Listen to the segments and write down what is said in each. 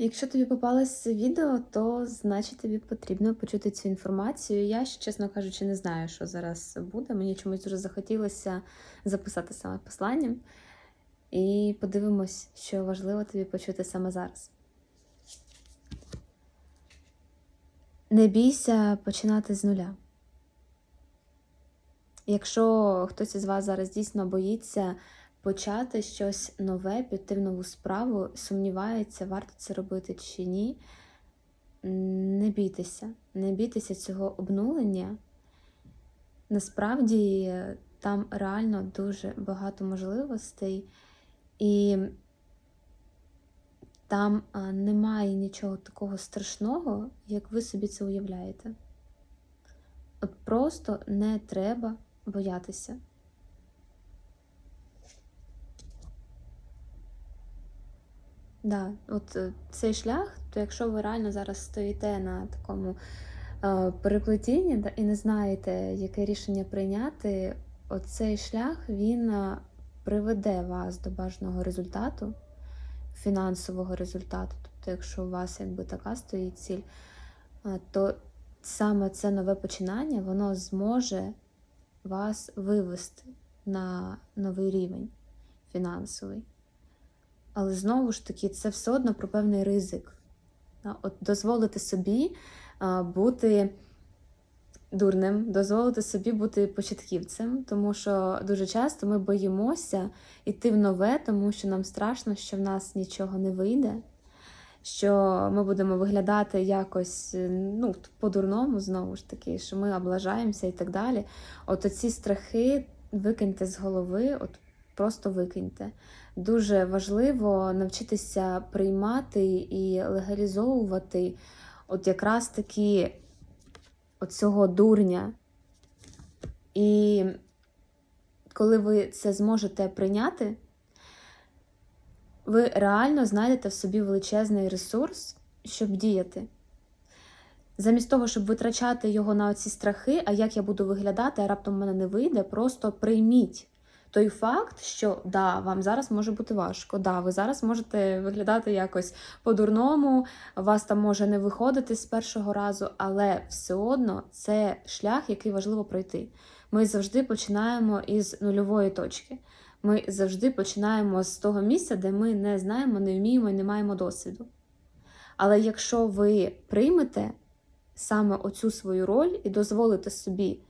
Якщо тобі попалось це відео, то значить тобі потрібно почути цю інформацію. Я, чесно кажучи, не знаю, що зараз буде. Мені чомусь дуже захотілося записати саме послання. І подивимось, що важливо тобі почути саме зараз. Не бійся починати з нуля. Якщо хтось із вас зараз дійсно боїться почати щось нове, піти в нову справу, сумнівається, варто це робити чи ні, не бійтеся, не бійтеся цього обнулення. Насправді там реально дуже багато можливостей, і там немає нічого такого страшного, як ви собі це уявляєте. От просто не треба боятися. Да, от е, цей шлях, то якщо ви реально зараз стоїте на такому е, переплетінні і не знаєте, яке рішення прийняти, оцей шлях він е, приведе вас до бажаного результату, фінансового результату. Тобто, якщо у вас якби така стоїть ціль, е, то саме це нове починання, воно зможе вас вивести на новий рівень фінансовий. Але знову ж таки, це все одно про певний ризик. От дозволити собі бути дурним, дозволити собі бути початківцем, тому що дуже часто ми боїмося йти в нове, тому що нам страшно, що в нас нічого не вийде, що ми будемо виглядати якось ну, по-дурному, знову ж таки, що ми облажаємося і так далі. От оці страхи викиньте з голови, от просто викиньте. Дуже важливо навчитися приймати і легалізовувати от якраз таки цього дурня. І коли ви це зможете прийняти, ви реально знайдете в собі величезний ресурс, щоб діяти. Замість того, щоб витрачати його на оці страхи, а як я буду виглядати, а раптом в мене не вийде, просто прийміть той факт, що да, вам зараз може бути важко, да, ви зараз можете виглядати якось по-дурному, вас там може не виходити з першого разу, але все одно це шлях, який важливо пройти. Ми завжди починаємо із нульової точки. Ми завжди починаємо з того місця, де ми не знаємо, не вміємо і не маємо досвіду. Але якщо ви приймете саме оцю свою роль і дозволите собі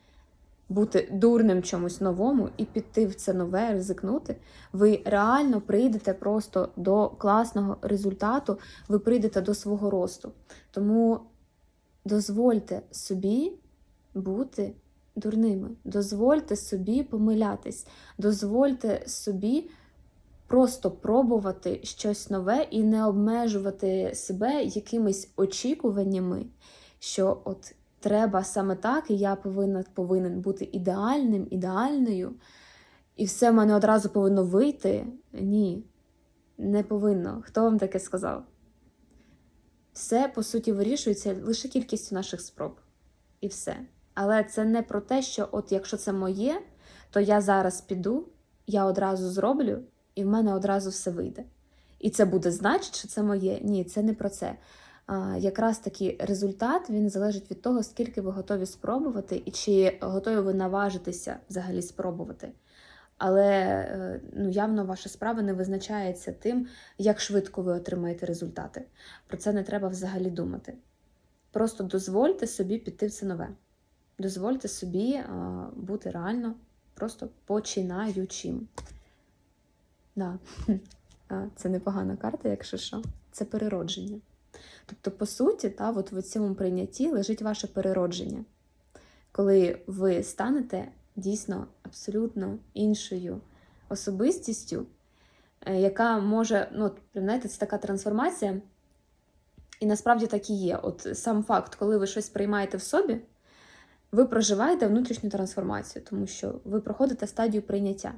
бути дурним чомусь новому і піти в це нове, ризикнути, ви реально прийдете просто до класного результату, ви прийдете до свого росту. Тому дозвольте собі бути дурними, дозвольте собі помилятись, дозвольте собі. Просто пробувати щось нове і не обмежувати себе якимись очікуваннями, що от треба саме так, і я повинна, повинен бути ідеальним, ідеальною, і все в мене одразу повинно вийти. Ні, не повинно. Хто вам таке сказав? Все, по суті, вирішується лише кількістю наших спроб. І все. Але це не про те, що от якщо це моє, то я зараз піду, я одразу зроблю, і в мене одразу все вийде. І це буде значить, що це моє. Ні, це не про це якраз таки результат він залежить від того, скільки ви готові спробувати, і чи готові ви наважитися взагалі спробувати. Але е, ну, явно ваша справа не визначається тим, як швидко ви отримаєте результати. Про це не треба взагалі думати. Просто дозвольте собі піти в це нове. Дозвольте собі а, бути реально просто починаючим. Да. Це непогана карта, якщо що. Це переродження. Тобто, по суті, та, от в цьому прийнятті лежить ваше переродження, коли ви станете дійсно абсолютно іншою особистістю, е, яка може, ну, знаєте, це така трансформація, і насправді так і є. От сам факт, коли ви щось приймаєте в собі, ви проживаєте внутрішню трансформацію, тому що ви проходите стадію прийняття.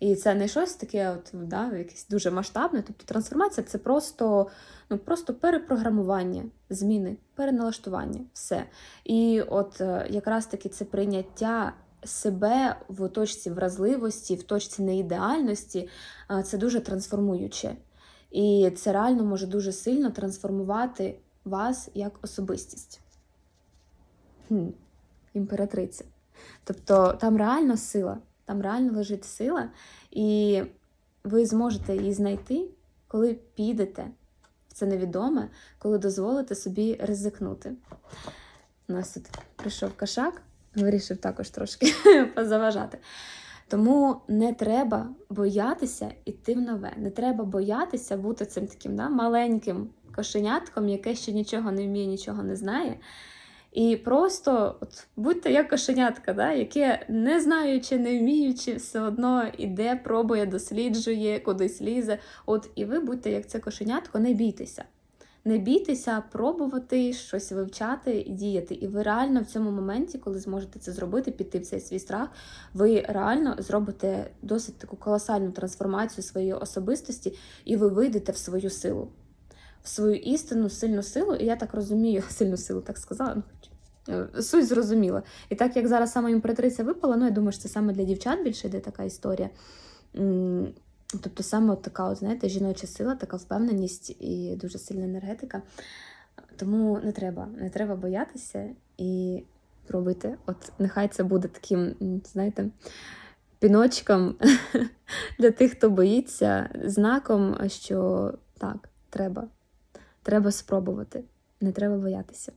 І це не щось таке, от, да, якесь дуже масштабне. Тобто трансформація це просто ну, просто перепрограмування, зміни, переналаштування, все. І от е, якраз таки це прийняття себе в точці вразливості, в точці неідеальності, це дуже трансформуюче. І це реально може дуже сильно трансформувати вас як особистість. Хм, імператриця. Тобто там реально сила, там реально лежить сила, і ви зможете її знайти, коли підете це невідоме, коли дозволите собі ризикнути. У нас тут прийшов кошак, вирішив також трошки позаважати. Тому не треба боятися йти в нове. Не треба боятися бути цим таким да, маленьким кошенятком, яке ще нічого не вміє, нічого не знає. І просто от, будьте як кошенятка, да, яке, не знаючи, не вміючи, все одно іде, пробує, досліджує, кудись лізе. От і ви будьте як це кошенятко, не бійтеся. Не бійтеся пробувати щось вивчати і діяти. І ви реально в цьому моменті, коли зможете це зробити, піти в цей свій страх, ви реально зробите досить таку колосальну трансформацію своєї особистості, і ви вийдете в свою силу, в свою істинну сильну силу. І я так розумію, сильну силу так сказала. ну, е, Суть зрозуміла. І так як зараз саме імператриця випала, ну я думаю, що це саме для дівчат більше йде така історія. Тобто саме от така, от, знаєте, жіноча сила, така впевненість і дуже сильна енергетика. Тому не треба, не треба боятися і робити. От нехай це буде таким, знаєте, піночком для тих, хто боїться, знаком, що так, треба. Треба спробувати, не треба боятися.